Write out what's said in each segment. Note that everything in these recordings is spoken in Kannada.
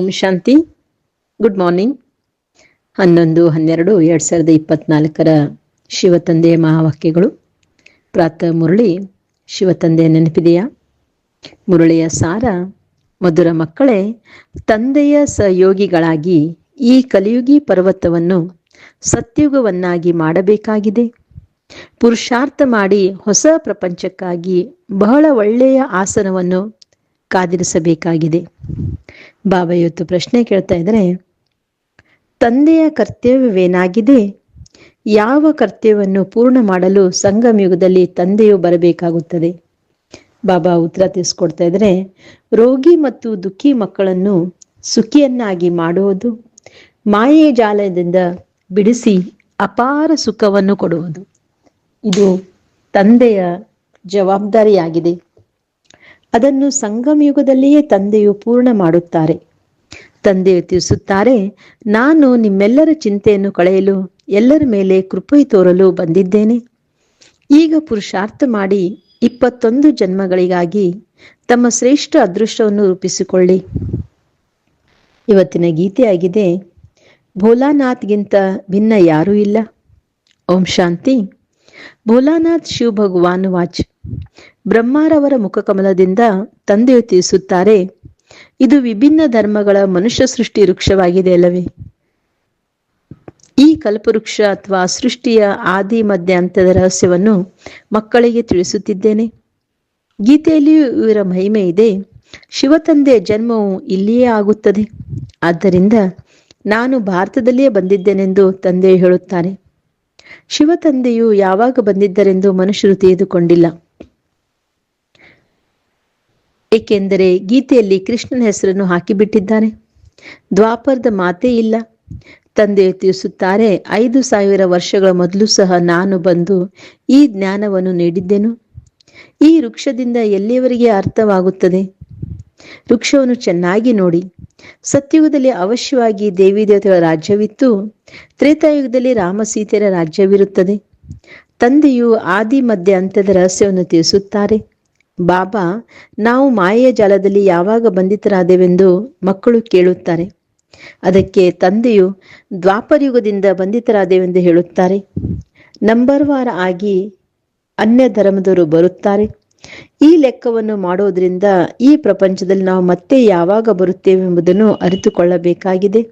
ಓಂ ಶಾಂತಿ. ಗುಡ್ ಮಾರ್ನಿಂಗ್ ಹನ್ನೊಂದು, ಹನ್ನೆರಡು, ಎರಡು ಸಾವಿರದ ಇಪ್ಪತ್ನಾಲ್ಕರ ಶಿವತಂದೆಯ ಮಹಾವಾಕ್ಯಗಳು. ಪ್ರಾತಃ ಮುರಳಿ ಶಿವತಂದೆ ನೆನಪಿದೆಯಾ? ಮುರಳಿಯ ಸಾರ, ಮಧುರ ಮಕ್ಕಳೇ, ತಂದೆಯ ಸಹಯೋಗಿಗಳಾಗಿ ಈ ಕಲಿಯುಗಿ ಪರ್ವತವನ್ನು ಸತ್ಯುಗವನ್ನಾಗಿ ಮಾಡಬೇಕಾಗಿದೆ. ಪುರುಷಾರ್ಥ ಮಾಡಿ ಹೊಸ ಪ್ರಪಂಚಕ್ಕಾಗಿ ಬಹಳ ಒಳ್ಳೆಯ ಆಸನವನ್ನು ಕಾದಿರಿಸಬೇಕಾಗಿದೆ. ಬಾಬಾ ಇವತ್ತು ಪ್ರಶ್ನೆ ಕೇಳ್ತಾ ಇದ್ದಾರೆ, ತಂದೆಯ ಕರ್ತವ್ಯವೇನಾಗಿದೆ? ಯಾವ ಕರ್ತವ್ಯವನ್ನು ಪೂರ್ಣ ಮಾಡಲು ಸಂಗಮಯುಗದಲ್ಲಿ ತಂದೆಯು ಬರಬೇಕಾಗುತ್ತದೆ? ಬಾಬಾ ಉತ್ತರ ತಿಳಿಸ್ಕೊಡ್ತಾ ಇದ್ರೆ ರೋಗಿ ಮತ್ತು ದುಃಖಿ ಮಕ್ಕಳನ್ನು ಸುಖಿಯನ್ನಾಗಿ ಮಾಡುವುದು, ಮಾಯೆ ಜಾಲದಿಂದ ಬಿಡಿಸಿ ಅಪಾರ ಸುಖವನ್ನು ಕೊಡುವುದು. ಇದು ತಂದೆಯ ಜವಾಬ್ದಾರಿಯಾಗಿದೆ. ಅದನ್ನು ಸಂಗಮಯುಗದಲ್ಲಿಯೇ ತಂದೆಯು ಪೂರ್ಣ ಮಾಡುತ್ತಾರೆ. ತಂದೆಯು ತಿಳಿಸುತ್ತಾರೆ, ನಾನು ನಿಮ್ಮೆಲ್ಲರ ಚಿಂತೆಯನ್ನು ಕಳೆಯಲು ಎಲ್ಲರ ಮೇಲೆ ಕೃಪೆ ತೋರಲು ಬಂದಿದ್ದೇನೆ. ಈಗ ಪುರುಷಾರ್ಥ ಮಾಡಿ ಇಪ್ಪತ್ತೊಂದು ಜನ್ಮಗಳಿಗಾಗಿ ತಮ್ಮ ಶ್ರೇಷ್ಠ ಅದೃಷ್ಟವನ್ನು ರೂಪಿಸಿಕೊಳ್ಳಿ. ಇವತ್ತಿನ ಗೀತೆಯಾಗಿದೆ ಭೋಲಾನಾಥ್ಗಿಂತ ಭಿನ್ನ ಯಾರೂ ಇಲ್ಲ. ಓಂ ಶಾಂತಿ. ಭೋಲಾನಾಥ್ ಶಿವ ಭಗವಾನ್ ವಾಚ್. ಬ್ರಹ್ಮಾರವರ ಮುಖಕಮಲದಿಂದ ತಂದೆಯು ತಿಳಿಸುತ್ತಾರೆ, ಇದು ವಿಭಿನ್ನ ಧರ್ಮಗಳ ಮನುಷ್ಯ ಸೃಷ್ಟಿ ವೃಕ್ಷವಾಗಿದೆ ಅಲ್ಲವೇ? ಈ ಕಲ್ಪವೃಕ್ಷ ಅಥವಾ ಸೃಷ್ಟಿಯ ಆದಿ ಮಧ್ಯ ಅಂತ್ಯದ ರಹಸ್ಯವನ್ನು ಮಕ್ಕಳಿಗೆ ತಿಳಿಸುತ್ತಿದ್ದೇನೆ. ಗೀತೆಯಲ್ಲಿಯೂ ಇವರ ಮಹಿಮೆ ಇದೆ. ಶಿವತಂದೆಯ ಜನ್ಮವು ಇಲ್ಲಿಯೇ ಆಗುತ್ತದೆ. ಆದ್ದರಿಂದ ನಾನು ಭಾರತದಲ್ಲಿಯೇ ಬಂದಿದ್ದೇನೆಂದು ತಂದೆ ಹೇಳುತ್ತಾರೆ. ಶಿವತಂದೆಯು ಯಾವಾಗ ಬಂದಿದ್ದರೆಂದು ಮನುಷ್ಯರು ತಿಳಿದುಕೊಂಡಿಲ್ಲ. ಏಕೆಂದರೆ ಗೀತೆಯಲ್ಲಿ ಕೃಷ್ಣನ ಹೆಸರನ್ನು ಹಾಕಿಬಿಟ್ಟಿದ್ದಾರೆ ದ್ವಾಪರದ ಮಾತೇ ಇಲ್ಲ. ತಂದೆಯು ತಿಳಿಸುತ್ತಾರೆ, ಐದು ಸಾವಿರ ವರ್ಷಗಳ ಮೊದಲು ಸಹ ನಾನು ಬಂದು ಈ ಜ್ಞಾನವನ್ನು ನೀಡಿದ್ದೆನು. ಈ ವೃಕ್ಷದಿಂದ ಎಲ್ಲಿಯವರೆಗೆ ಅರ್ಥವಾಗುತ್ತದೆ? ವೃಕ್ಷವನ್ನು ಚೆನ್ನಾಗಿ ನೋಡಿ. ಸತ್ಯುಗದಲ್ಲಿ ಅವಶ್ಯವಾಗಿ ದೇವಿ ದೇವತೆಗಳ ರಾಜ್ಯವಿತ್ತು. ತ್ರೇತಾಯುಗದಲ್ಲಿ ರಾಮ ಸೀತೆಯರ ರಾಜ್ಯವಿರುತ್ತದೆ. ತಂದೆಯು ಆದಿ ಮಧ್ಯ ಅಂತ್ಯದ ರಹಸ್ಯವನ್ನು ತಿಳಿಸುತ್ತಾರೆ. ಬಾಬಾ, ನಾವು ಮಾಯೆಯ ಜಾಲದಲ್ಲಿ ಯಾವಾಗ ಬಂಧಿತರಾದೆವೆಂದು ಮಕ್ಕಳು ಕೇಳುತ್ತಾರೆ. ಅದಕ್ಕೆ ತಂದೆಯು ದ್ವಾಪರಯುಗದಿಂದ ಬಂಧಿತರಾದೆವೆಂದು ಹೇಳುತ್ತಾರೆ. ನಂಬರ್ ವಾರ ಆಗಿ ಅನ್ಯ ಧರ್ಮದವರು ಬರುತ್ತಾರೆ. ಈ ಲೆಕ್ಕವನ್ನು ಮಾಡೋದ್ರಿಂದ ಈ ಪ್ರಪಂಚದಲ್ಲಿ ನಾವು ಮತ್ತೆ ಯಾವಾಗ ಬರುತ್ತೇವೆ ಎಂಬುದನ್ನು ಅರಿತುಕೊಳ್ಳಬೇಕಾಗಿದೆ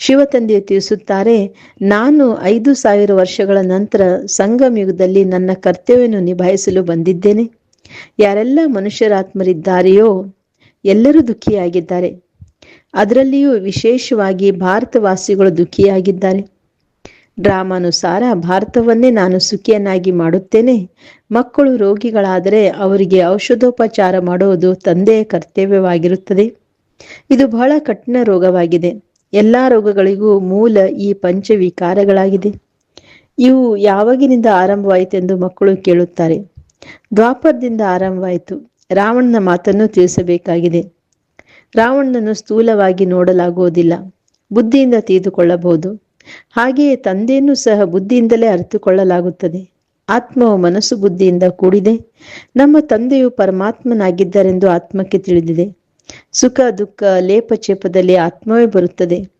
ಶಿವತಂದೆಯು ತಿಳಿಸುತ್ತಾರೆ, ನಾನು ಐದು ಸಾವಿರ ವರ್ಷಗಳ ನಂತರ ಸಂಗಮ ಯುಗದಲ್ಲಿ ನನ್ನ ಕರ್ತವ್ಯವನ್ನು ನಿಭಾಯಿಸಲು ಬಂದಿದ್ದೇನೆ. ಯಾರೆಲ್ಲ ಮನುಷ್ಯರಾತ್ಮರಿದ್ದಾರೆಯೋ ಎಲ್ಲರೂ ದುಃಖಿಯಾಗಿದ್ದಾರೆ. ಅದರಲ್ಲಿಯೂ ವಿಶೇಷವಾಗಿ ಭಾರತವಾಸಿಗಳು ದುಃಖಿಯಾಗಿದ್ದಾರೆ. ಡ್ರಾಮಾನುಸಾರ ಭಾರತವನ್ನೇ ನಾನು ಸುಖಿಯನ್ನಾಗಿ ಮಾಡುತ್ತೇನೆ. ಮಕ್ಕಳು ರೋಗಿಗಳಾದರೆ ಅವರಿಗೆ ಔಷಧೋಪಚಾರ ಮಾಡುವುದು ತಂದೆಯ ಕರ್ತವ್ಯವಾಗಿರುತ್ತದೆ. ಇದು ಬಹಳ ಕಠಿಣ ರೋಗವಾಗಿದೆ. ಎಲ್ಲ ರೋಗಗಳಿಗೂ ಮೂಲ ಈ ಪಂಚವಿಕಾರಗಳಾಗಿದೆ. ಇವು ಯಾವಾಗಿನಿಂದ ಆರಂಭವಾಯಿತೆಂದು ಮಕ್ಕಳು ಕೇಳುತ್ತಾರೆ. ದ್ವಾಪರದಿಂದ ಆರಂಭವಾಯಿತು. ರಾವಣನ ಮಾತನ್ನು ತಿಳಿಸಬೇಕಾಗಿದೆ. ರಾವಣನನ್ನು ಸ್ಥೂಲವಾಗಿ ನೋಡಲಾಗುವುದಿಲ್ಲ. ಬುದ್ಧಿಯಿಂದ ತಿಳಿದುಕೊಳ್ಳಬಹುದು. ಹಾಗೆಯೇ ತಂದೆಯನ್ನು ಸಹ ಬುದ್ಧಿಯಿಂದಲೇ ಅರಿತುಕೊಳ್ಳಲಾಗುತ್ತದೆ. ಆತ್ಮವು ಮನಸ್ಸು ಬುದ್ಧಿಯಿಂದ ಕೂಡಿದೆ. ನಮ್ಮ ತಂದೆಯು ಪರಮಾತ್ಮನಾಗಿದ್ದರೆಂದು ಆತ್ಮಕ್ಕೆ ತಿಳಿದಿದೆ. ಸುಖ, ದುಃಖ, ಲೇಪಚೇಪದಲ್ಲಿ ಆತ್ಮವೇ ಬರುತ್ತದೆ.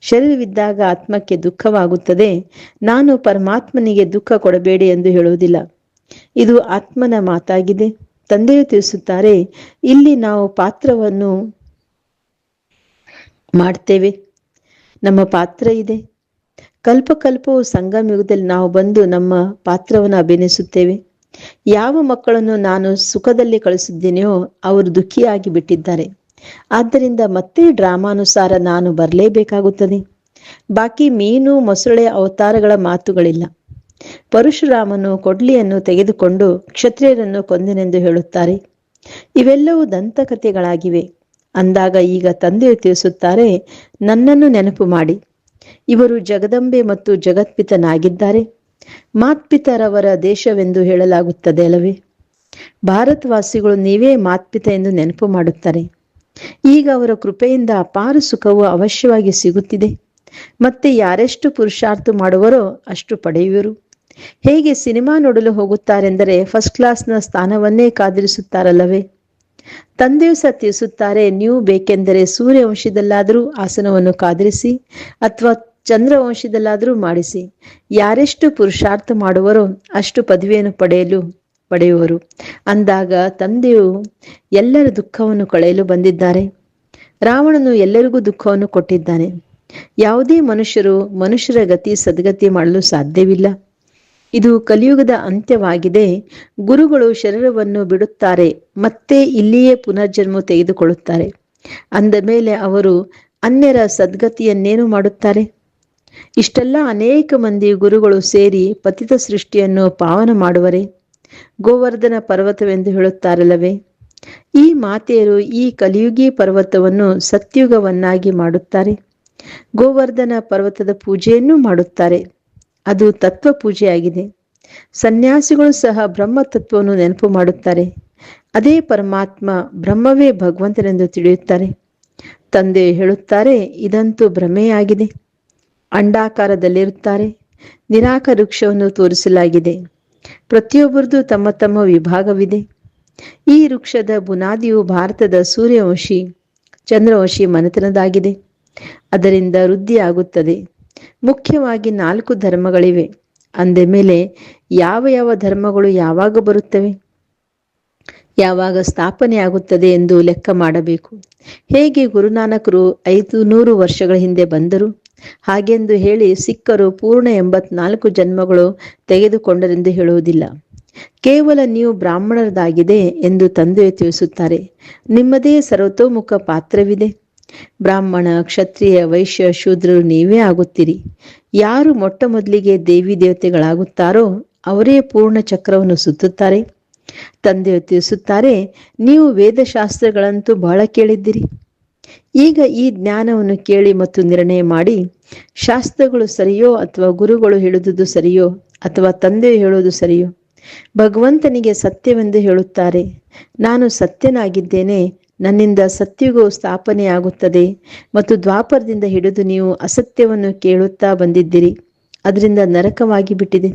ಶರೀರವಿದ್ದಾಗ ಆತ್ಮಕ್ಕೆ ದುಃಖವಾಗುತ್ತದೆ. ನಾನು ಪರಮಾತ್ಮನಿಗೆ ದುಃಖ ಕೊಡಬೇಡಿ ಎಂದು ಹೇಳುವುದಿಲ್ಲ. ಇದು ಆತ್ಮನ ಮಾತಾಗಿದೆ. ತಂದೆಯು ತಿಳಿಸುತ್ತಾರೆ, ಇಲ್ಲಿ ನಾವು ಪಾತ್ರವನ್ನು ಮಾಡ್ತೇವೆ. ನಮ್ಮ ಪಾತ್ರ ಇದೆ. ಕಲ್ಪ ಕಲ್ಪವು ಸಂಗಮ ಯುಗದಲ್ಲಿ ನಾವು ಬಂದು ನಮ್ಮ ಪಾತ್ರವನ್ನು ಅಭಿನಯಿಸುತ್ತೇವೆ. ಯಾವ ಮಕ್ಕಳನ್ನು ನಾನು ಸುಖದಲ್ಲಿ ಕಳಿಸಿದ್ದೇನೆಯೋ ಅವರು ದುಃಖಿಯಾಗಿ ಬಿಟ್ಟಿದ್ದಾರೆ. ಆದ್ದರಿಂದ ಮತ್ತೆ ಡ್ರಾಮಾನುಸಾರ ನಾನು ಬರಲೇಬೇಕಾಗುತ್ತದೆ. ಬಾಕಿ ಮೀನು, ಮೊಸಳೆ, ಅವತಾರಗಳ ಮಾತುಗಳಿಲ್ಲ. ಪರಶುರಾಮನು ಕೊಡ್ಲಿಯನ್ನು ತೆಗೆದುಕೊಂಡು ಕ್ಷತ್ರಿಯರನ್ನು ಕೊಂದನೆಂದು ಹೇಳುತ್ತಾರೆ. ಇವೆಲ್ಲವೂ ದಂತಕಥೆಗಳಾಗಿವೆ. ಅಂದಾಗ ಈಗ ತಂದೆ ತಿಳಿಸುತ್ತಾರೆ, ನನ್ನನ್ನು ನೆನಪು ಮಾಡಿ. ಇವರು ಜಗದಂಬೆ ಮತ್ತು ಜಗತ್ಪಿತನಾಗಿದ್ದಾರೆ. ಮಾತ್ಪಿತರವರ ದೇಶವೆಂದು ಹೇಳಲಾಗುತ್ತದೆ ಅಲ್ಲವೇ? ಭಾರತವಾಸಿಗಳು ನೀವೇ ಮಾತ್ಪಿತ ಎಂದು ನೆನಪು ಮಾಡುತ್ತಾರೆ. ಈಗ ಅವರ ಕೃಪೆಯಿಂದ ಅಪಾರ ಸುಖವು ಅವಶ್ಯವಾಗಿ ಸಿಗುತ್ತಿದೆ. ಮತ್ತೆ ಯಾರೆಷ್ಟು ಪುರುಷಾರ್ಥ ಮಾಡುವರೋ ಅಷ್ಟು ಪಡೆಯುವರು. ಹೇಗೆ ಸಿನಿಮಾ ನೋಡಲು ಹೋಗುತ್ತಾರೆಂದರೆ ಫಸ್ಟ್ ಕ್ಲಾಸ್ನ ಸ್ಥಾನವನ್ನೇ ಕಾದಿರಿಸುತ್ತಾರಲ್ಲವೇ? ತಂದೆಯು ಸತ್ಯಿಸುತ್ತಾರೆ ನೀವು ಬೇಕೆಂದರೆ ಸೂರ್ಯವಂಶದಲ್ಲಾದರೂ ಆಸನವನ್ನು ಕಾದಿರಿಸಿ ಅಥವಾ ಚಂದ್ರವಂಶದಲ್ಲಾದರೂ ಮಾಡಿಸಿ. ಯಾರೆಷ್ಟು ಪುರುಷಾರ್ಥ ಮಾಡುವರೋ ಅಷ್ಟು ಪದವಿಯನ್ನು ಪಡೆಯಲು, ಪಡೆಯುವರು. ಅಂದಾಗ ತಂದೆಯು ಎಲ್ಲರ ದುಃಖವನ್ನು ಕಳೆಯಲು ಬಂದಿದ್ದಾರೆ. ರಾವಣನು ಎಲ್ಲರಿಗೂ ದುಃಖವನ್ನು ಕೊಟ್ಟಿದ್ದಾನೆ. ಯಾವುದೇ ಮನುಷ್ಯರು ಮನುಷ್ಯರ ಗತಿ ಸದ್ಗತಿ ಮಾಡಲು ಸಾಧ್ಯವಿಲ್ಲ. ಇದು ಕಲಿಯುಗದ ಅಂತ್ಯವಾಗಿದೆ. ಗುರುಗಳು ಶರೀರವನ್ನು ಬಿಡುತ್ತಾರೆ, ಮತ್ತೆ ಇಲ್ಲಿಯೇ ಪುನರ್ಜನ್ಮ ತೆಗೆದುಕೊಳ್ಳುತ್ತಾರೆ. ಅಂದ ಮೇಲೆ ಅವರು, ಅನ್ಯರ ಸದ್ಗತಿಯನ್ನೇನು ಮಾಡುತ್ತಾರೆ? ಇಷ್ಟೆಲ್ಲ ಅನೇಕ ಮಂದಿ ಗುರುಗಳು ಸೇರಿ ಪತಿತ ಸೃಷ್ಟಿಯನ್ನು ಪಾವನ ಮಾಡುವರೆ. ಗೋವರ್ಧನ ಪರ್ವತವೆಂದು ಹೇಳುತ್ತಾರಲ್ಲವೇ. ಈ ಮಾತೆಯರು ಈ ಕಲಿಯುಗಿ ಪರ್ವತವನ್ನು ಸತ್ಯುಗವನ್ನಾಗಿ ಮಾಡುತ್ತಾರೆ. ಗೋವರ್ಧನ ಪರ್ವತದ ಪೂಜೆಯನ್ನು ಮಾಡುತ್ತಾರೆ. ಅದು ತತ್ವ ಪೂಜೆಯಾಗಿದೆ ಸನ್ಯಾಸಿಗಳು ಸಹ ಬ್ರಹ್ಮ ತತ್ವವನ್ನು ನೆನಪು ಮಾಡುತ್ತಾರೆ. ಅದೇ ಪರಮಾತ್ಮ ಬ್ರಹ್ಮವೇ ಭಗವಂತನೆಂದು ತಿಳಿಯುತ್ತಾರೆ. ತಂದೆ ಹೇಳುತ್ತಾರೆ, ಇದಂತೂ ಭ್ರಮೆಯಾಗಿದೆ. ಅಂಡಾಕಾರದಲ್ಲಿರುತ್ತಾರೆ. ನಿರಾಕ ವೃಕ್ಷವನ್ನು ತೋರಿಸಲಾಗಿದೆ. ಪ್ರತಿಯೊಬ್ಬರದು ತಮ್ಮ ತಮ್ಮ ವಿಭಾಗವಿದೆ. ಈ ವೃಕ್ಷದ ಬುನಾದಿಯು ಭಾರತದ ಸೂರ್ಯವಂಶಿ, ಚಂದ್ರವಂಶಿ ಮನೆತನದಾಗಿದೆ. ಅದರಿಂದ ವೃದ್ಧಿಯಾಗುತ್ತದೆ. ಮುಖ್ಯವಾಗಿ ನಾಲ್ಕು ಧರ್ಮಗಳಿವೆ. ಅಂದ ಮೇಲೆ ಯಾವ ಯಾವ ಧರ್ಮಗಳು ಯಾವಾಗ ಬರುತ್ತವೆ? ಯಾವಾಗ ಸ್ಥಾಪನೆ ಆಗುತ್ತದೆ ಎಂದು ಲೆಕ್ಕ ಮಾಡಬೇಕು. ಹೇಗೆ ಗುರುನಾನಕರು ಐದು ನೂರು ವರ್ಷಗಳ ಹಿಂದೆ ಬಂದರು? ಹಾಗೆಂದು ಹೇಳಿ ಸಿಕ್ಕರು ಪೂರ್ಣ ಎಂಬತ್ನಾಲ್ಕು ಜನ್ಮಗಳು ತೆಗೆದುಕೊಂಡರೆಂದು ಹೇಳುವುದಿಲ್ಲ. ಕೇವಲ ನೀವು ಬ್ರಾಹ್ಮಣರದಾಗಿದೆ ಎಂದು ತಂದೆ ತಿಳಿಸುತ್ತಾರೆ. ನಿಮ್ಮದೇ ಸರ್ವತೋಮುಖ ಪಾತ್ರವಿದೆ. ಬ್ರಾಹ್ಮಣ, ಕ್ಷತ್ರಿಯ, ವೈಶ್ಯ, ಶೂದ್ರರು ನೀವೇ ಆಗುತ್ತೀರಿ. ಯಾರು ಮೊಟ್ಟ ಮೊದಲಿಗೆ ದೇವಿ ದೇವತೆಗಳಾಗುತ್ತಾರೋ ಅವರೇ ಪೂರ್ಣ ಚಕ್ರವನ್ನು ಸುತ್ತುತ್ತಾರೆ. ತಂದೆಯು ತಿಳಿಸುತ್ತಾರೆ ನೀವು ವೇದಶಾಸ್ತ್ರಗಳಂತೂ ಬಹಳ ಕೇಳಿದ್ದೀರಿ. ಈಗ ಈ ಜ್ಞಾನವನ್ನು ಕೇಳಿ ಮತ್ತು ನಿರ್ಣಯ ಮಾಡಿ, ಶಾಸ್ತ್ರಗಳು ಸರಿಯೋ ಅಥವಾ ಗುರುಗಳು ಹೇಳುವುದು ಸರಿಯೋ ಅಥವಾ ತಂದೆಯು ಹೇಳುವುದು ಸರಿಯೋ? ಭಗವಂತನಿಗೆ ಸತ್ಯವೆಂದು ಹೇಳುತ್ತಾರೆ. ನಾನು ಸತ್ಯನಾಗಿದ್ದೇನೆ ನನ್ನಿಂದ ಸತ್ಯುಗವು ಸ್ಥಾಪನೆಯಾಗುತ್ತದೆ ಮತ್ತು ದ್ವಾಪರದಿಂದ ಹಿಡಿದು ನೀವು ಅಸತ್ಯವನ್ನು ಕೇಳುತ್ತಾ ಬಂದಿದ್ದೀರಿ. ಅದರಿಂದ ನರಕವಾಗಿ ಬಿಟ್ಟಿದೆ.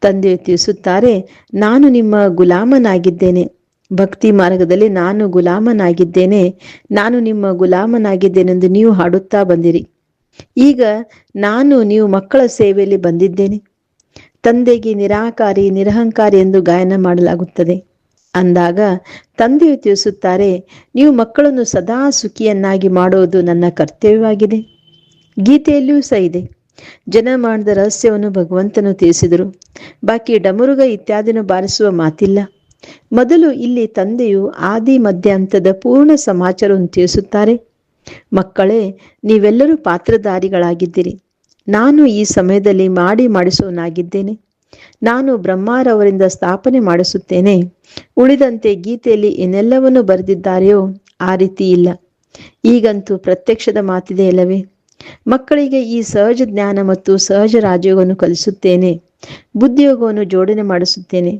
ತಂದೆ ತಿಳಿಸುತ್ತಾರೆ, ನಾನು ನಿಮ್ಮ ಗುಲಾಮನಾಗಿದ್ದೇನೆ. ಭಕ್ತಿ ಮಾರ್ಗದಲ್ಲಿ ನಾನು ಗುಲಾಮನಾಗಿದ್ದೇನೆ, ನಾನು ನಿಮ್ಮ ಗುಲಾಮನಾಗಿದ್ದೇನೆಂದು ನೀವು ಹಾಡುತ್ತಾ ಬಂದಿರಿ. ಈಗ ನಾನು ನೀವು ಮಕ್ಕಳ ಸೇವೆಯಲ್ಲಿ ಬಂದಿದ್ದೇನೆ. ತಂದೆಗೆ ನಿರಾಕಾರಿ, ನಿರಹಂಕಾರಿ ಎಂದು ಗಾಯನ ಮಾಡಲಾಗುತ್ತದೆ. ಅಂದಾಗ ತಂದೆಯು ತಿಳಿಸುತ್ತಾರೆ, ನೀವು ಮಕ್ಕಳನ್ನು ಸದಾ ಸುಖಿಯನ್ನಾಗಿ ಮಾಡುವುದು ನನ್ನ ಕರ್ತವ್ಯವಾಗಿದೆ. ಗೀತೆಯಲ್ಲಿಯೂ ಸಹ ಇದೆ. ಜನ ಮಾಡಿದ ರಹಸ್ಯವನ್ನು ಭಗವಂತನು ತಿಳಿಸಿದರು. ಬಾಕಿ ಡಮರುಗ ಇತ್ಯಾದಿನ ಬಾರಿಸುವ ಮಾತಿಲ್ಲ. ಮೊದಲು ಇಲ್ಲಿ ತಂದೆಯು ಆದಿ ಮಧ್ಯಾಂತದ ಪೂರ್ಣ ಸಮಾಚಾರವನ್ನು ತಿಳಿಸುತ್ತಾರೆ. ಮಕ್ಕಳೇ, ನೀವೆಲ್ಲರೂ ಪಾತ್ರಧಾರಿಗಳಾಗಿದ್ದೀರಿ. ನಾನು ಈ ಸಮಯದಲ್ಲಿ ಮಾಡಿ ಮಾಡಿಸುವನಾಗಿದ್ದೇನೆ ನಾನು ಬ್ರಹ್ಮಾರವರಿಂದ ಸ್ಥಾಪನೆ ಮಾಡಿಸುತ್ತೇನೆ. ಉಳಿದಂತೆ ಗೀತೆಯಲ್ಲಿ ಏನೆಲ್ಲವನ್ನು ಬರೆದಿದ್ದಾರೆಯೋ ಆ ರೀತಿ ಇಲ್ಲ. ಈಗಂತೂ ಪ್ರತ್ಯಕ್ಷದ ಮಾತಿದೆ ಇಲ್ಲವೇ ಮಕ್ಕಳಿಗೆ ಈ ಸಹಜ ಜ್ಞಾನ ಮತ್ತು ಸಹಜ ರಾಜಯೋಗವನ್ನು ಕಲಿಸುತ್ತೇನೆ. ಬುದ್ಧಿಯೋಗವನ್ನು ಜೋಡಣೆ ಮಾಡಿಸುತ್ತೇನೆ.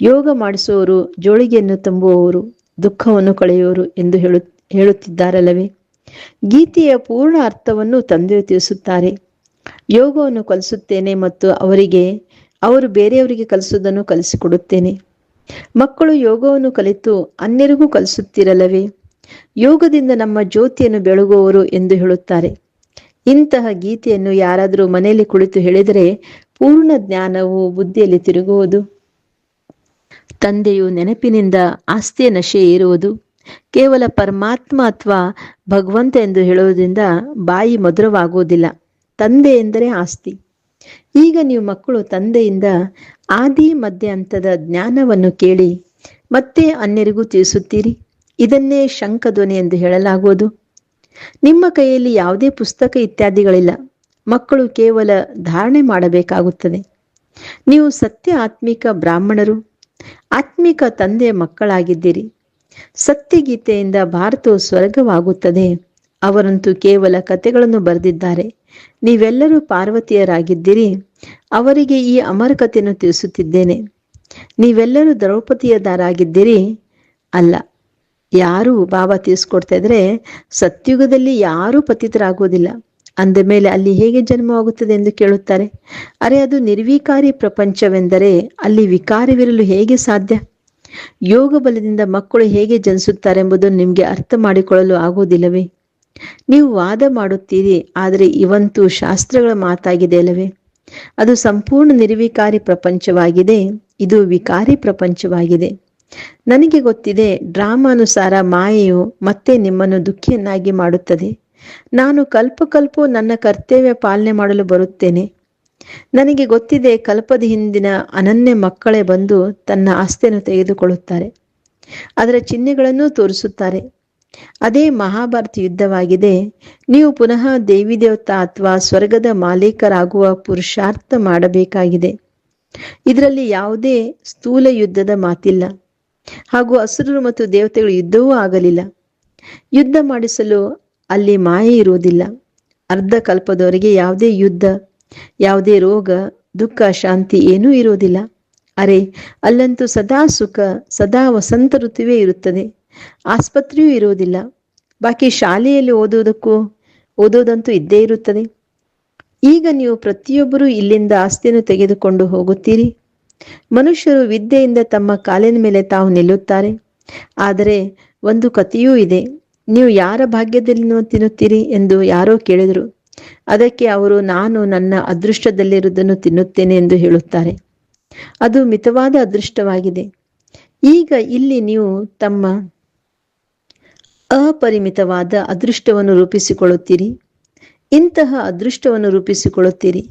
ಯೋಗ ಮಾಡಿಸುವವರು ಜೋಳಿಗೆಯನ್ನು ತುಂಬುವವರು, ದುಃಖವನ್ನು ಕಳೆಯುವರು ಎಂದು ಹೇಳು, ಹೇಳುತ್ತಿದ್ದಾರಲ್ಲವೇ? ಗೀತೆಯ ಪೂರ್ಣ ಅರ್ಥವನ್ನು ತಂದೆಯು ತಿಳಿಸುತ್ತಾರೆ. ಯೋಗವನ್ನು ಕಲಿಸುತ್ತೇನೆ ಮತ್ತು ಅವರಿಗೆ ಅವರು ಬೇರೆಯವರಿಗೆ ಕಲಿಸುವುದನ್ನು ಕಲಿಸಿಕೊಡುತ್ತೇನೆ. ಮಕ್ಕಳು ಯೋಗವನ್ನು ಕಲಿತು ಅನ್ಯರಿಗೂ ಕಲಿಸುತ್ತಿರಲ್ಲವೇ ಯೋಗದಿಂದ ನಮ್ಮ ಜ್ಯೋತಿಯನ್ನು ಬೆಳಗುವವರು ಎಂದು ಹೇಳುತ್ತಾರೆ. ಇಂತಹ ಗೀತೆಯನ್ನು ಯಾರಾದರೂ ಮನೆಯಲ್ಲಿ ಕುಳಿತು ಹೇಳಿದರೆ ಪೂರ್ಣ ಜ್ಞಾನವು ಬುದ್ಧಿಯಲ್ಲಿ ತಿರುಗುವುದು. ತಂದೆಯು ನೆನಪಿನಿಂದ ಆಸ್ತಿಯ ನಶೆ ಏರುವುದು. ಕೇವಲ ಪರಮಾತ್ಮ ಅಥವಾ ಭಗವಂತ ಎಂದು ಹೇಳುವುದರಿಂದ ಬಾಯಿ ಮಧುರವಾಗುವುದಿಲ್ಲ. ತಂದೆ ಎಂದರೆ ಆಸ್ತಿ. ಈಗ ನೀವು ಮಕ್ಕಳು ತಂದೆಯಿಂದ ಆದಿ ಮಧ್ಯ ಹಂತದ ಜ್ಞಾನವನ್ನು ಕೇಳಿ ಮತ್ತೆ ಅನ್ಯರಿಗೂ ತಿಳಿಸುತ್ತೀರಿ. ಇದನ್ನೇ ಶಂಖಧ್ವನಿ ಎಂದು ಹೇಳಲಾಗುವುದು. ನಿಮ್ಮ ಕೈಯಲ್ಲಿ ಯಾವುದೇ ಪುಸ್ತಕ ಇತ್ಯಾದಿಗಳಿಲ್ಲ. ಮಕ್ಕಳು ಕೇವಲ ಧಾರಣೆ ಮಾಡಬೇಕಾಗುತ್ತದೆ. ನೀವು ಸತ್ಯ ಆತ್ಮಿಕ ಬ್ರಾಹ್ಮಣರು. ಆತ್ಮಿಕ ತಂದೆಯ ಮಕ್ಕಳಾಗಿದ್ದೀರಿ. ಸತ್ಯಗೀತೆಯಿಂದ ಭಾರತವು ಸ್ವರ್ಗವಾಗುತ್ತದೆ. ಅವರಂತೂ ಕೇವಲ ಕಥೆಗಳನ್ನು ಬರೆದಿದ್ದಾರೆ. ನೀವೆಲ್ಲರೂ ಪಾರ್ವತಿಯರಾಗಿದ್ದೀರಿ. ಅವರಿಗೆ ಈ ಅಮರ ಕಥೆಯನ್ನು ತಿಳಿಸುತ್ತಿದ್ದೇನೆ. ನೀವೆಲ್ಲರೂ ದ್ರೌಪದಿಯದಾರಾಗಿದ್ದೀರಿ. ಅಲ್ಲ, ಯಾರು ಬಾಬಾ ತಿಳಿಸ್ಕೊಡ್ತಾ ಇದ್ರೆ ಸತ್ಯುಗದಲ್ಲಿ ಯಾರೂ ಪತಿತರಾಗುವುದಿಲ್ಲ. ಅಂದ ಮೇಲೆ ಅಲ್ಲಿ ಹೇಗೆ ಜನ್ಮವಾಗುತ್ತದೆ ಎಂದು ಕೇಳುತ್ತಾರೆ. ಅರೆ, ಅದು ನಿರ್ವಿಕಾರಿ ಪ್ರಪಂಚವೆಂದರೆ ಅಲ್ಲಿ ವಿಕಾರವಿರಲು ಹೇಗೆ ಸಾಧ್ಯ? ಯೋಗ ಬಲದಿಂದ ಮಕ್ಕಳು ಹೇಗೆ ಜನಿಸುತ್ತಾರೆ ಎಂಬುದನ್ನು ನಿಮಗೆ ಅರ್ಥ ಮಾಡಿಕೊಳ್ಳಲು ಆಗುವುದಿಲ್ಲವೇ? ನೀವು ವಾದ ಮಾಡುತ್ತೀರಿ, ಆದರೆ ಇವಂತೂ ಶಾಸ್ತ್ರಗಳ ಮಾತಾಗಿದೆ ಅಲ್ಲವೇ? ಅದು ಸಂಪೂರ್ಣ ನಿರ್ವಿಕಾರಿ ಪ್ರಪಂಚವಾಗಿದೆ, ಇದು ವಿಕಾರಿ ಪ್ರಪಂಚವಾಗಿದೆ. ನನಗೆ ಗೊತ್ತಿದೆ, ಡ್ರಾಮಾನುಸಾರ ಮಾಯೆಯು ಮತ್ತೆ ನಿಮ್ಮನ್ನು ದುಃಖಿಯನ್ನಾಗಿ ಮಾಡುತ್ತದೆ. ನಾನು ಕಲ್ಪ ಕಲ್ಪವು ನನ್ನ ಕರ್ತವ್ಯ ಪಾಲನೆ ಮಾಡಲು ಬರುತ್ತೇನೆ. ನನಗೆ ಗೊತ್ತಿದೆ, ಕಲ್ಪದ ಹಿಂದಿನ ಅನನ್ಯ ಮಕ್ಕಳೇ ಬಂದು ತನ್ನ ಆಸ್ತಿಯನ್ನು ತೆಗೆದುಕೊಳ್ಳುತ್ತಾರೆ. ಅದರ ಚಿಹ್ನೆಗಳನ್ನು ತೋರಿಸುತ್ತಾರೆ. ಅದೇ ಮಹಾಭಾರತ ಯುದ್ಧವಾಗಿದೆ. ನೀವು ಪುನಃ ದೇವಿ ದೇವತಾ ಅಥವಾ ಸ್ವರ್ಗದ ಮಾಲೀಕರಾಗುವ ಪುರುಷಾರ್ಥ ಮಾಡಬೇಕಾಗಿದೆ. ಇದರಲ್ಲಿ ಯಾವುದೇ ಸ್ಥೂಲ ಯುದ್ಧದ ಮಾತಿಲ್ಲ. ಹಾಗೂ ಹಸುರರು ಮತ್ತು ದೇವತೆಗಳು ಯುದ್ಧವೂ ಆಗಲಿಲ್ಲ. ಯುದ್ಧ ಮಾಡಿಸಲು ಅಲ್ಲಿ ಮಾಯೆ ಇರುವುದಿಲ್ಲ. ಅರ್ಧ ಕಲ್ಪದವರೆಗೆ ಯಾವುದೇ ಯುದ್ಧ, ಯಾವುದೇ ರೋಗ, ದುಃಖ, ಶಾಂತಿ ಏನೂ ಇರುವುದಿಲ್ಲ. ಅರೆ, ಅಲ್ಲಂತೂ ಸದಾ ಸುಖ, ಸದಾ ವಸಂತ ಋತುವೇ ಇರುತ್ತದೆ. ಆಸ್ಪತ್ರೆಯೂ ಇರುವುದಿಲ್ಲ. ಬಾಕಿ ಶಾಲೆಯಲ್ಲಿ ಓದುವುದಕ್ಕೂ ಓದೋದಂತೂ ಇದ್ದೇ ಇರುತ್ತದೆ. ಈಗ ನೀವು ಪ್ರತಿಯೊಬ್ಬರೂ ಇಲ್ಲಿಂದ ಆಸ್ತಿಯನ್ನು ತೆಗೆದುಕೊಂಡು ಹೋಗುತ್ತೀರಿ. ಮನುಷ್ಯರು ವಿದ್ಯೆಯಿಂದ ತಮ್ಮ ಕಾಲಿನ ಮೇಲೆ ತಾವು ನಿಲ್ಲುತ್ತಾರೆ. ಆದರೆ ಒಂದು ಕಥೆಯೂ ಇದೆ. ನೀವು ಯಾರ ಭಾಗ್ಯದಲ್ಲಿ ತಿನ್ನುತ್ತೀರಿ ಎಂದು ಯಾರೋ ಕೇಳಿದರು. ಅದಕ್ಕೆ ಅವರು, ನಾನು ನನ್ನ ಅದೃಷ್ಟದಲ್ಲಿರುವುದನ್ನು ತಿನ್ನುತ್ತೇನೆ ಎಂದು ಹೇಳುತ್ತಾರೆ. ಅದು ಮಿತವಾದ ಅದೃಷ್ಟವಾಗಿದೆ. ಈಗ ಇಲ್ಲಿ ನೀವು ತಮ್ಮ ಅಪರಿಮಿತವಾದ ಅದೃಷ್ಟವನ್ನು ರೂಪಿಸಿಕೊಳ್ಳುತ್ತೀರಿ. ಇಂತಹ ಅದೃಷ್ಟವನ್ನು ರೂಪಿಸಿಕೊಳ್ಳುತ್ತೀರಿ.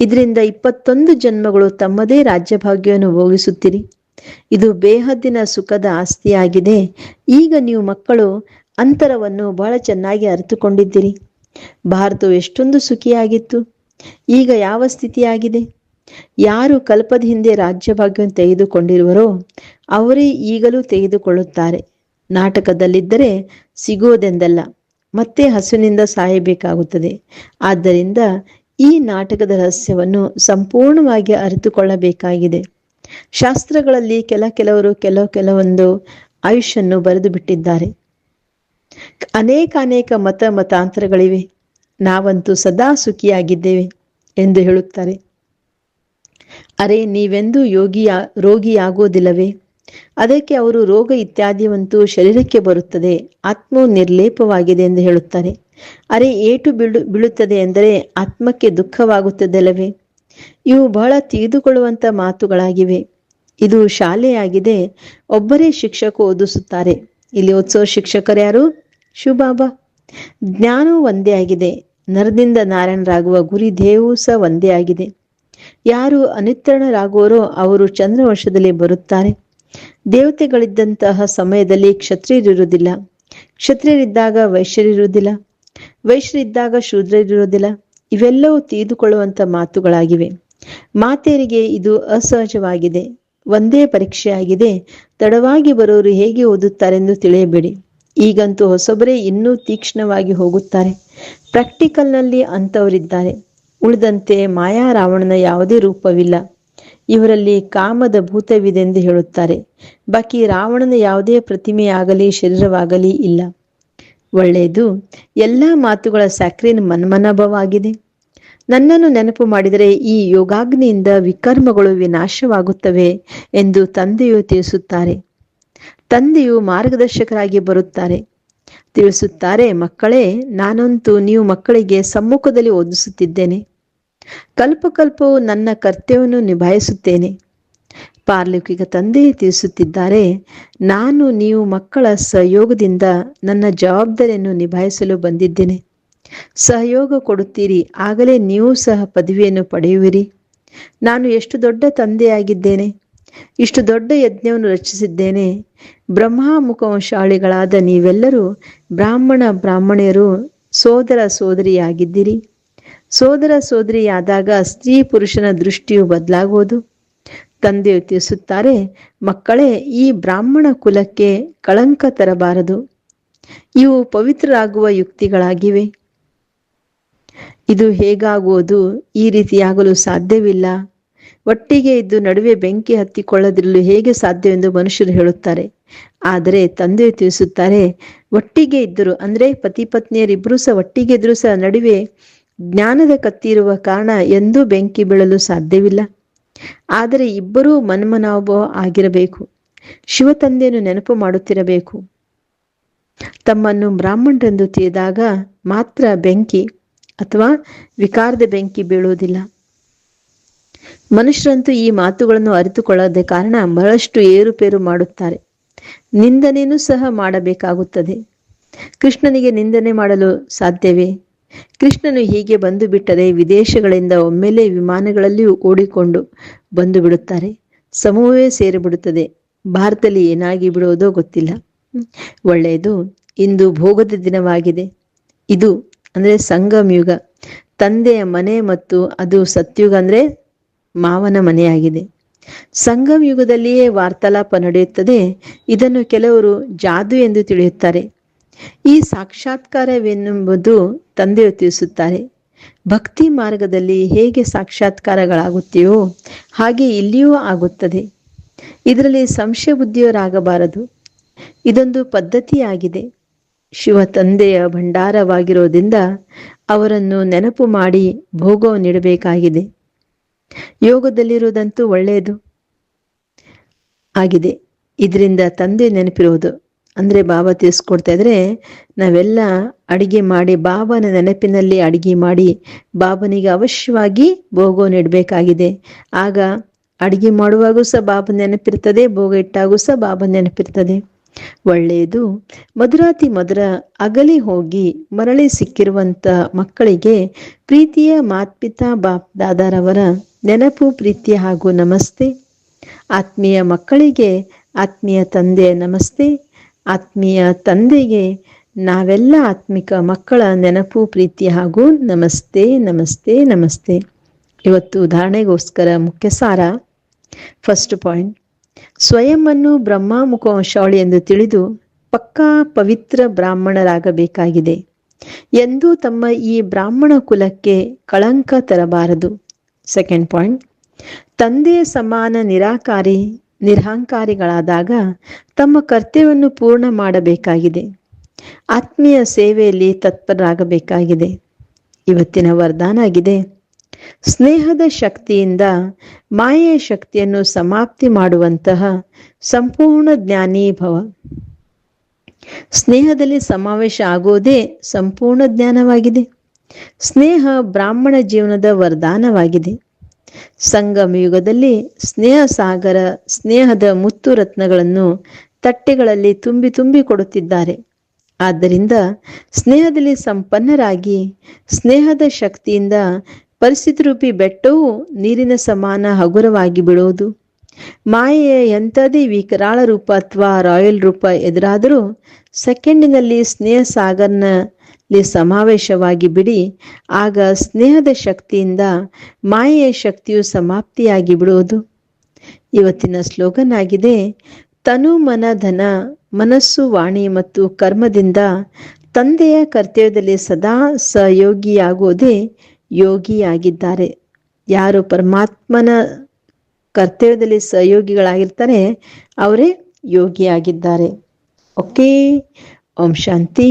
ಇದರಿಂದ ಇಪ್ಪತ್ತೊಂದು ಜನ್ಮಗಳು ತಮ್ಮದೇ ರಾಜ್ಯಭಾಗ್ಯವನ್ನು ಭೋಗಿಸುತ್ತೀರಿ. ಇದು ಬೇಹದ್ದಿನ ಸುಖದ ಆಸ್ತಿಯಾಗಿದೆ. ಈಗ ನೀವು ಮಕ್ಕಳು, ಅಂತರವನ್ನು ಬಹಳ ಚೆನ್ನಾಗಿ ಅರಿತುಕೊಂಡಿದ್ದೀರಿ. ಭಾರತವು ಎಷ್ಟೊಂದು ಸುಖಿಯಾಗಿತ್ತು. ಈಗ ಯಾವ ಸ್ಥಿತಿಯಾಗಿದೆ? ಯಾರು ಕಲ್ಪದ ಹಿಂದೆ ರಾಜ್ಯಭಾಗ್ಯವನ್ನು ತೆಗೆದುಕೊಂಡಿರುವರೋ, ಅವರೇ ಈಗಲೂ ತೆಗೆದುಕೊಳ್ಳುತ್ತಾರೆ. ನಾಟಕದಲ್ಲಿದ್ದರೆ ಸಿಗೋದೆಂದಲ್ಲ, ಮತ್ತೆ ಹಸುನಿಂದ ಸಾಯಬೇಕಾಗುತ್ತದೆ. ಆದ್ದರಿಂದ ಈ ನಾಟಕದ ರಹಸ್ಯವನ್ನು ಸಂಪೂರ್ಣವಾಗಿ ಅರಿತುಕೊಳ್ಳಬೇಕಾಗಿದೆ. ಶಾಸ್ತ್ರಗಳಲ್ಲಿ ಕೆಲ ಕೆಲವರು ಕೆಲವು ಕೆಲವೊಂದು ಆಯುಷನ್ನು ಬರೆದು ಬಿಟ್ಟಿದ್ದಾರೆ ಅನೇಕ ಅನೇಕ ಮತ ಮತಾಂತರಗಳಿವೆ. ನಾವಂತೂ ಸದಾ ಸುಖಿಯಾಗಿದ್ದೇವೆ ಎಂದು ಹೇಳುತ್ತಾರೆ. ಅರೆ, ನೀವೆಂದೂ ಯೋಗಿಯ ರೋಗಿಯಾಗುವುದಿಲ್ಲವೇ ಅದಕ್ಕೆ ಅವರು ರೋಗ ಇತ್ಯಾದಿವಂತೂ ಶರೀರಕ್ಕೆ ಬರುತ್ತದೆ, ಆತ್ಮವು ನಿರ್ಲೇಪವಾಗಿದೆ ಎಂದು ಹೇಳುತ್ತಾರೆ. ಅರೆ, ಏಟು ಬೀಳು, ಬೀಳುತ್ತದೆ ಎಂದರೆ ಆತ್ಮಕ್ಕೆ ದುಃಖವಾಗುತ್ತದಲ್ಲವೇ? ಇವು ಬಹಳ ತಿಳಿದುಕೊಳ್ಳುವಂತ ಮಾತುಗಳಾಗಿವೆ. ಇದು ಶಾಲೆಯಾಗಿದೆ, ಒಬ್ಬರೇ ಶಿಕ್ಷಕ ಓದಿಸುತ್ತಾರೆ. ಇಲ್ಲಿ ಓದಿಸೋ ಶಿಕ್ಷಕರು ಯಾರು? ಶಿವಬಾಬಾ. ಜ್ಞಾನವೂ ಒಂದೇ ಆಗಿದೆ, ನರದಿಂದ ನಾರಾಯಣರಾಗುವ ಗುರಿ ದೇವೂ ಸಹ ಒಂದೇ ಆಗಿದೆ. ಯಾರು ಅನಿತ್ರಣರಾಗುವರೋ ಅವರು ಚಂದ್ರವರ್ಷದಲ್ಲಿ ಬರುತ್ತಾರೆ. ದೇವತೆಗಳಿದ್ದಂತಹ ಸಮಯದಲ್ಲಿ ಕ್ಷತ್ರಿಯರಿರುವುದಿಲ್ಲ. ಕ್ಷತ್ರಿಯರಿದ್ದಾಗ ವೈಶ್ಯರಿರುವುದಿಲ್ಲ. ವೈಶ್ಯರಿದ್ದಾಗ ಶೂದ್ರರಿರುವುದಿಲ್ಲ. ಇವೆಲ್ಲವೂ ತಿಳಿದುಕೊಳ್ಳುವಂತ ಮಾತುಗಳಾಗಿವೆ. ಮಾತೆಯರಿಗೆ ಇದು ಅಸಹಜವಾಗಿದೆ. ಒಂದೇ ಪರೀಕ್ಷೆಯಾಗಿದೆ. ತಡವಾಗಿ ಬರೋರು ಹೇಗೆ ಓದುತ್ತಾರೆಂದು ತಿಳಿಯಬೇಡಿ. ಈಗಂತೂ ಹೊಸಬರೇ ಇನ್ನೂ ತೀಕ್ಷ್ಣವಾಗಿ ಹೋಗುತ್ತಾರೆ. ಪ್ರಾಕ್ಟಿಕಲ್ನಲ್ಲಿ ಅಂಥವರಿದ್ದಾರೆ. ಉಳಿದಂತೆ ಮಾಯಾ ರಾವಣನ ಯಾವುದೇ ರೂಪವಿಲ್ಲ. ಇವರಲ್ಲಿ ಕಾಮದ ಭೂತವಿದೆ ಎಂದು ಹೇಳುತ್ತಾರೆ. ಬಾಕಿ ರಾವಣನ ಯಾವುದೇ ಪ್ರತಿಮೆಯಾಗಲಿ, ಶರೀರವಾಗಲಿ ಇಲ್ಲ. ಒಳ್ಳೆಯದು, ಎಲ್ಲ ಮಾತುಗಳ ಸ್ಯಾಕ್ರಿನ್ ಮನ್ಮನಭವಾಗಿದೆ. ನನ್ನನ್ನು ನೆನಪು ಮಾಡಿದರೆ ಈ ಯೋಗಾಗ್ನಿಯಿಂದ ವಿಕರ್ಮಗಳು ವಿನಾಶವಾಗುತ್ತವೆ ಎಂದು ತಂದೆಯು ತಿಳಿಸುತ್ತಾರೆ. ತಂದೆಯು ಮಾರ್ಗದರ್ಶಕರಾಗಿ ಬರುತ್ತಾರೆ. ತಿಳಿಸುತ್ತಾರೆ, ಮಕ್ಕಳೇ, ನಾನಂತೂ ನೀವು ಮಕ್ಕಳಿಗೆ ಸಮ್ಮುಖದಲ್ಲಿ ಓದಿಸುತ್ತಿದ್ದೇನೆ. ಕಲ್ಪಕಲ್ಪವು ನನ್ನ ಕರ್ತವ್ಯವನ್ನು ನಿಭಾಯಿಸುತ್ತೇನೆ. ಪಾರ್ಲೌಕಿಕ ತಂದೆ ತಿಳಿಸುತ್ತಿದ್ದಾರೆ, ನಾನು ನೀವು ಮಕ್ಕಳ ಸಹಯೋಗದಿಂದ ನನ್ನ ಜವಾಬ್ದಾರಿಯನ್ನು ನಿಭಾಯಿಸಲು ಬಂದಿದ್ದೇನೆ. ಸಹಯೋಗ ಕೊಡುತ್ತೀರಿ, ಆಗಲೇ ನೀವು ಸಹ ಪದವಿಯನ್ನು ಪಡೆಯುವಿರಿ. ನಾನು ಎಷ್ಟು ದೊಡ್ಡ ತಂದೆಯಾಗಿದ್ದೇನೆ, ಇಷ್ಟು ದೊಡ್ಡ ಯಜ್ಞವನ್ನು ರಚಿಸಿದ್ದೇನೆ. ಬ್ರಹ್ಮಾಮುಖವಂಶಾಳಿಗಳಾದ ನೀವೆಲ್ಲರೂ ಬ್ರಾಹ್ಮಣ ಬ್ರಾಹ್ಮಣಿಯರು ಸೋದರ ಸೋದರಿಯಾಗಿದ್ದೀರಿ. ಸೋದರ ಸೋದರಿಯಾದಾಗ ಸ್ತ್ರೀ ಪುರುಷನ ದೃಷ್ಟಿಯು ಬದಲಾಗುವುದು. ತಂದೆಯು ತಿಳಿಸುತ್ತಾರೆ, ಮಕ್ಕಳೇ, ಈ ಬ್ರಾಹ್ಮಣ ಕುಲಕ್ಕೆ ಕಳಂಕ ತರಬಾರದು. ಇವು ಪವಿತ್ರರಾಗುವ ಯುಕ್ತಿಗಳಾಗಿವೆ. ಇದು ಹೇಗಾಗುವುದು? ಈ ರೀತಿಯಾಗಲು ಸಾಧ್ಯವಿಲ್ಲ. ಒಟ್ಟಿಗೆ ಇದ್ದು ನಡುವೆ ಬೆಂಕಿ ಹತ್ತಿಕೊಳ್ಳದಿರಲು ಹೇಗೆ ಸಾಧ್ಯವೆಂದು ಮನುಷ್ಯರು ಹೇಳುತ್ತಾರೆ. ಆದರೆ ತಂದೆ ತಿಳಿಸುತ್ತಾರೆ, ಒಟ್ಟಿಗೆ ಇದ್ದರು, ಅಂದ್ರೆ ಪತಿ ಪತ್ನಿಯರಿಬ್ಬರೂ ಸಹ ಒಟ್ಟಿಗೆ ಇದ್ರು ಸಹ ನಡುವೆ ಜ್ಞಾನದ ಕತ್ತಿರುವ ಕಾರಣ ಎಂದೂ ಬೆಂಕಿ ಬೀಳಲು ಸಾಧ್ಯವಿಲ್ಲ. ಆದರೆ ಇಬ್ಬರೂ ಮನ್ಮನಾಭವ ಆಗಿರಬೇಕು. ಶಿವತಂದೆಯನ್ನು ನೆನಪು ಮಾಡುತ್ತಿರಬೇಕು. ತಮ್ಮನ್ನು ಬ್ರಾಹ್ಮಣರೆಂದು ತಿಳಿದಾಗ ಮಾತ್ರ ಬೆಂಕಿ ಅಥವಾ ವಿಕಾರದ ಬೆಂಕಿ ಬೀಳುವುದಿಲ್ಲ. ಮನುಷ್ಯರಂತೂ ಈ ಮಾತುಗಳನ್ನು ಅರಿತುಕೊಳ್ಳದ ಕಾರಣ ಬಹಳಷ್ಟು ಏರುಪೇರು ಮಾಡುತ್ತಾರೆ. ನಿಂದನೆಯೂ ಸಹ ಮಾಡಬೇಕಾಗುತ್ತದೆ. ಕೃಷ್ಣನಿಗೆ ನಿಂದನೆ ಮಾಡಲು ಸಾಧ್ಯವೇ? ಕೃಷ್ಣನು ಹೀಗೆ ಬಂದು ಬಿಟ್ಟರೆ ವಿದೇಶಗಳಿಂದ ಒಮ್ಮೆಲೆ ವಿಮಾನಗಳಲ್ಲಿ ಓಡಿಕೊಂಡು ಬಂದು ಬಿಡುತ್ತಾರೆ. ಸಮೂಹವೇ ಸೇರಿಬಿಡುತ್ತದೆ. ಭಾರತದಲ್ಲಿ ಏನಾಗಿ ಬಿಡುವುದೋ ಗೊತ್ತಿಲ್ಲ. ಒಳ್ಳೆಯದು. ಇಂದು ಭೋಗದ ದಿನವಾಗಿದೆ. ಇದು ಅಂದ್ರೆ ಸಂಗಮ ಯುಗ ತಂದೆಯ ಮನೆ ಮತ್ತು ಅದು ಸತ್ಯುಗ ಅಂದ್ರೆ ಮಾವನ ಮನೆಯಾಗಿದೆ. ಸಂಗಮ ಯುಗದಲ್ಲಿಯೇ ವಾರ್ತಾಲಾಪ ನಡೆಯುತ್ತದೆ. ಇದನ್ನು ಕೆಲವರು ಜಾದು ಎಂದು ತಿಳಿಯುತ್ತಾರೆ. ಈ ಸಾಕ್ಷಾತ್ಕಾರವೆನ್ನುವುದು ತಂದೆಯು ತಿಳಿಸುತ್ತಾರೆ. ಭಕ್ತಿ ಮಾರ್ಗದಲ್ಲಿ ಹೇಗೆ ಸಾಕ್ಷಾತ್ಕಾರಗಳಾಗುತ್ತೆಯೋ ಹಾಗೆ ಇಲ್ಲಿಯೂ ಆಗುತ್ತದೆ. ಇದರಲ್ಲಿ ಸಂಶಯ ಬುದ್ಧಿಯವರಾಗಬಾರದು. ಇದೊಂದು ಪದ್ಧತಿಯಾಗಿದೆ. ಶಿವ ತಂದೆಯ ಭಂಡಾರವಾಗಿರೋದ್ರಿಂದ ಅವರನ್ನು ನೆನಪು ಮಾಡಿ ಭೋಗ ನೀಡಬೇಕಾಗಿದೆ. ಯೋಗದಲ್ಲಿರುವುದಂತೂ ಒಳ್ಳೆಯದು. ಆಗಿದೆ. ಇದರಿಂದ ತಂದೆ ನೆನಪಿರುವುದು. ಅಂದ್ರೆ ಬಾಬಾ ತಿಳಿಸ್ಕೊಡ್ತಾ ಇದ್ರೆ, ನಾವೆಲ್ಲ ಅಡಿಗೆ ಮಾಡಿ ಬಾಬನ ನೆನಪಿನಲ್ಲಿ ಅಡಿಗೆ ಮಾಡಿ ಬಾಬನಿಗೆ ಅವಶ್ಯವಾಗಿ ಭೋಗ ನೀಡಬೇಕಾಗಿದೆ ಆಗ ಅಡಿಗೆ ಮಾಡುವಾಗೂ ಸಹ ಬಾಬನ ನೆನಪಿರ್ತದೆ, ಭೋಗ ಇಟ್ಟಾಗೂ ಸಹ ಬಾಬನ ನೆನಪಿರ್ತದೆ. ಒಳ್ಳೆಯದು, ಮಧುರಾತಿ ಮಧುರ ಅಗಲಿ ಹೋಗಿ ಮರಳಿ ಸಿಕ್ಕಿರುವಂತ ಮಕ್ಕಳಿಗೆ ಪ್ರೀತಿಯ ಮಾತ್ಪಿತಾ ಬಾಪ್ ದಾದಾರವರ ನೆನಪು, ಪ್ರೀತಿಯ ಹಾಗೂ ನಮಸ್ತೆ. ಆತ್ಮೀಯ ಮಕ್ಕಳಿಗೆ ಆತ್ಮೀಯ ತಂದೆ ನಮಸ್ತೆ. ಆತ್ಮೀಯ ತಂದೆಗೆ ನಾವೆಲ್ಲ ಆತ್ಮಿಕ ಮಕ್ಕಳ ನೆನಪು, ಪ್ರೀತಿ ಹಾಗೂ ನಮಸ್ತೆ ನಮಸ್ತೆ ನಮಸ್ತೆ. ಇವತ್ತು ಉದಾಹರಣೆಗೋಸ್ಕರ ಮುಖ್ಯ ಸಾರ ಫಸ್ಟ್ ಪಾಯಿಂಟ್ ಸ್ವಯಂವನ್ನು ಬ್ರಹ್ಮಾಮುಖವಂಶಾವಳಿ ಎಂದು ತಿಳಿದು ಪಕ್ಕಾ ಪವಿತ್ರ ಬ್ರಾಹ್ಮಣರಾಗಬೇಕಾಗಿದೆ. ಎಂದು ತಮ್ಮ ಈ ಬ್ರಾಹ್ಮಣ ಕುಲಕ್ಕೆ ಕಳಂಕ ತರಬಾರದು. ಸೆಕೆಂಡ್ ಪಾಯಿಂಟ್ ತಂದೆ ಸಮಾನ ನಿರಾಕಾರಿ ನಿರಹಂಕಾರಿಗಳಾದಾಗ ತಮ್ಮ ಕರ್ತವ್ಯವನ್ನು ಪೂರ್ಣ ಮಾಡಬೇಕಾಗಿದೆ. ಆತ್ಮೀಯ ಸೇವೆಯಲ್ಲಿ ತತ್ಪರರಾಗಬೇಕಾಗಿದೆ. ಇವತ್ತಿನ ವರದಾನ ಆಗಿದೆ. ಸ್ನೇಹದ ಶಕ್ತಿಯಿಂದ ಮಾಯೆಯ ಶಕ್ತಿಯನ್ನು ಸಮಾಪ್ತಿ ಮಾಡುವಂತಹ ಸಂಪೂರ್ಣ ಜ್ಞಾನಿ ಭವ. ಸ್ನೇಹದಲ್ಲಿ ಸಮಾವೇಶ ಆಗೋದೇ ಸಂಪೂರ್ಣ ಜ್ಞಾನವಾಗಿದೆ. ಸ್ನೇಹ ಬ್ರಾಹ್ಮಣ ಜೀವನದ ವರದಾನವಾಗಿದೆ. ಸಂಗಮ ಯುಗದಲ್ಲಿ ಸ್ನೇಹ ಸಾಗರ ಸ್ನೇಹದ ಮುತ್ತು ರತ್ನಗಳನ್ನು ತಟ್ಟೆಗಳಲ್ಲಿ ತುಂಬಿ ತುಂಬಿ ಕೊಡುತ್ತಿದ್ದಾರೆ. ಆದ್ದರಿಂದ ಸ್ನೇಹದಲ್ಲಿ ಸಂಪನ್ನರಾಗಿ, ಸ್ನೇಹದ ಶಕ್ತಿಯಿಂದ ಪರಿಸ್ಥಿತಿ ರೂಪಿ ಬೆಟ್ಟವು ನೀರಿನ ಸಮಾನ ಹಗುರವಾಗಿ ಬಿಡುವುದು ಮಾಯೆಯ ಎಂಥದೇ ವಿಕರಾಳ ರೂಪ ಅಥವಾ ರಾಯಲ್ ರೂಪ ಎದುರಾದರೂ ಸೆಕೆಂಡಿನಲ್ಲಿ ಸ್ನೇಹ ಸಾಗರ್ನಲ್ಲಿ ಸಮಾವೇಶವಾಗಿ ಬಿಡಿ. ಆಗ ಸ್ನೇಹದ ಶಕ್ತಿಯಿಂದ ಮಾಯೆಯ ಶಕ್ತಿಯು ಸಮಾಪ್ತಿಯಾಗಿ ಬಿಡುವುದು. ಇವತ್ತಿನ ಸ್ಲೋಗನ್ ಆಗಿದೆ, ತನು ಮನ ಧನ, ಮನಸ್ಸು ವಾಣಿ ಮತ್ತು ಕರ್ಮದಿಂದ ತಂದೆಯ ಕರ್ತವ್ಯದಲ್ಲಿ ಸದಾ ಸಹಯೋಗಿಯಾಗುವುದೇ ಯೋಗಿಯಾಗಿದ್ದಾರೆ. ಯಾರು ಪರಮಾತ್ಮನ ಕರ್ತವ್ಯದಲ್ಲಿ ಸಹಯೋಗಿಗಳಾಗಿರ್ತಾರೆ, ಅವರೇ ಯೋಗಿಯಾಗಿದ್ದಾರೆ. Okay, Om Shanti.